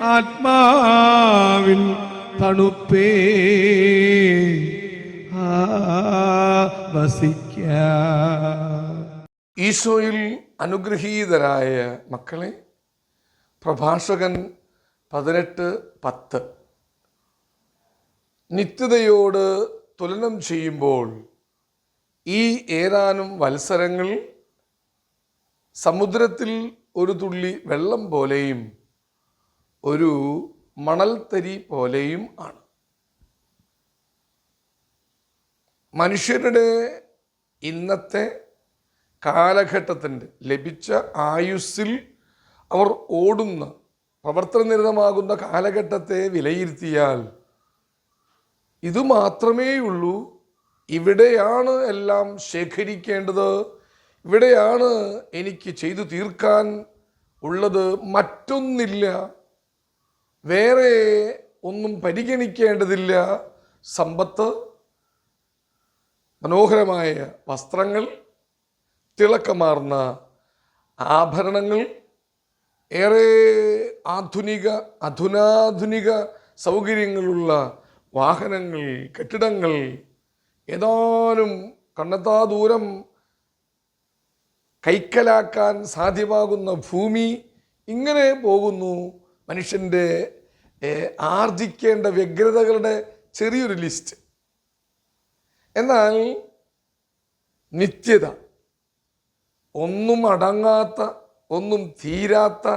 ആത്മാവിൻ തണുപ്പേ. വസിക്ക. ഈശോയിൽ അനുഗ്രഹീതരായ മക്കളെ പ്രഭാഷകൻ പതിനെട്ട് പത്ത്. നിത്യതയോട് തുലനം ചെയ്യുമ്പോൾ ഈ ഏതാനും വത്സരങ്ങൾ സമുദ്രത്തിൽ ഒരു തുള്ളി വെള്ളം പോലെയും ഒരു മണൽത്തരി പോലെയും ആണ്. മനുഷ്യരുടെ ഇന്നത്തെ കാലഘട്ടത്തിന്റെ ലഭിച്ച ആയുസ്സിൽ അവർ ഓടുന്ന പ്രവർത്തനനിരതമാകുന്ന കാലഘട്ടത്തെ വിലയിരുത്തിയാൽ ഇത് മാത്രമേയുള്ളൂ ഇവിടെയാണ് എല്ലാം ശേഖരിക്കേണ്ടത് ഇവിടെയാണ് എനിക്ക് ചെയ്തു തീർക്കാൻ ഉള്ളത് മറ്റൊന്നില്ല വേറെ ഒന്നും പരിഗണിക്കേണ്ടതില്ല. സമ്പത്ത് മനോഹരമായ വസ്ത്രങ്ങൾ തിളക്കമാർന്ന ആഭരണങ്ങൾ ഏറെ ആധുനിക അധുനാധുനിക സൗകര്യങ്ങളുള്ള വാഹനങ്ങൾ കെട്ടിടങ്ങൾ ഏതാനും കണ്ണെത്താ ദൂരം കൈക്കലാക്കാൻ സാധ്യമാകുന്ന ഭൂമി ഇങ്ങനെ പോകുന്നു. മനുഷ്യന്റെ ആർജിക്കേണ്ട വ്യഗ്രതകളുടെ ചെറിയൊരു ലിസ്റ്റ്. എന്നാൽ നിത്യത ഒന്നും അടങ്ങാത്ത ഒന്നും തീരാത്ത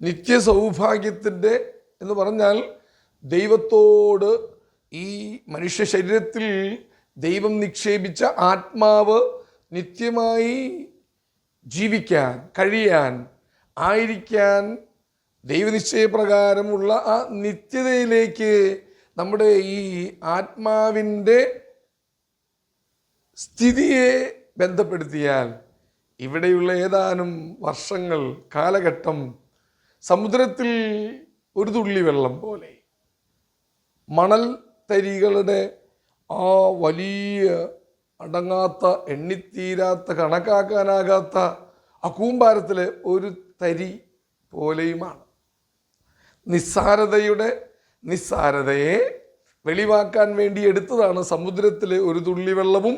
നിത്യ സൗഭാഗ്യത്തിന്റെ എന്ന് പറഞ്ഞാൽ ദൈവത്തോട് ഈ മനുഷ്യ ശരീരത്തിൽ ദൈവം നിക്ഷേപിച്ച ആത്മാവ് നിത്യമായി ജീവിക്കാൻ കഴിയാൻ ആയിരിക്കാൻ ദൈവനിശ്ചയപ്രകാരമുള്ള ആ നിത്യതയിലേക്ക് നമ്മുടെ ഈ ആത്മാവിന്റെ സ്ഥിതിയെ ബന്ധപ്പെടുത്തിയാൽ ഇവിടെയുള്ള ഏതാനും വർഷങ്ങൾ കാലഘട്ടം സമുദ്രത്തിൽ ഒരു തുള്ളി വെള്ളം പോലെ. മണൽ തരികളുടെ ആ വലിയ അടങ്ങാത്ത എണ്ണിത്തീരാത്ത കണക്കാക്കാനാകാത്ത അക്കൂമ്പാരത്തിലെ കൂമ്പാരത്തിലെ ഒരു തരി പോലെയുമാണ്. നിസ്സാരതയുടെ നിസ്സാരതയെ വെളിവാക്കാൻ വേണ്ടി എടുത്തതാണ് സമുദ്രത്തിലെ ഒരു തുള്ളി വെള്ളവും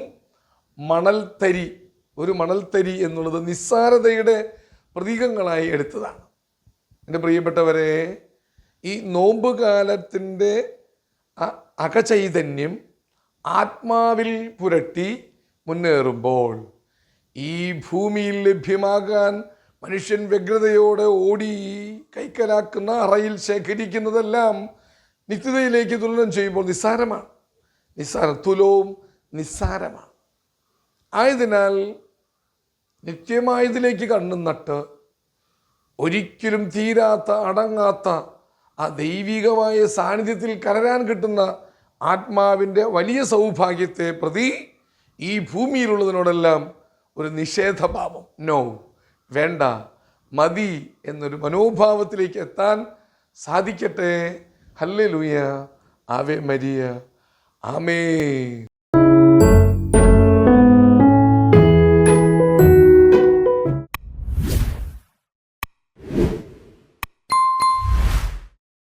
മണൽത്തരി ഒരു മണൽത്തരി എന്നുള്ളത് നിസ്സാരതയുടെ പ്രതീകങ്ങളായി എടുത്തതാണ്. എന്റെ പ്രിയപ്പെട്ടവരെ ഈ നോമ്പ് കാലത്തിന്റെ അ- അകചൈതന്യം ആത്മാവിൽ പുരട്ടി മുന്നേറുമ്പോൾ ഈ ഭൂമിയിൽ ലഭ്യമാകാൻ മനുഷ്യൻ വ്യഗ്രതയോടെ ഓടി കൈക്കലാക്കുന്ന അറയിൽ ശേഖരിക്കുന്നതെല്ലാം നിത്യതയിലേക്ക് തുലനം ചെയ്യുമ്പോൾ നിസ്സാരമാണ്. നിസ്സാര തുലവും നിസ്സാരമാണ്. ആയതിനാൽ നിത്യമായതിലേക്ക് കണ്ണു നട്ട് ഒരിക്കലും തീരാത്ത അടങ്ങാത്ത ആ ദൈവികമായ സാന്നിധ്യത്തിൽ കരരാൻ കിട്ടുന്ന ആത്മാവിന്റെ വലിയ സൗഭാഗ്യത്തെ പ്രതി ഈ ഭൂമിയിലുള്ളതിനോടെല്ലാം ഒരു നിഷേധഭാവം. നോ വേണ്ട മതി എന്നൊരു മനോഭാവത്തിലേക്ക് എത്താൻ സാധിക്കട്ടെ. ഹല്ലേ ലൂയ ആവേ മരിയ. ആമേ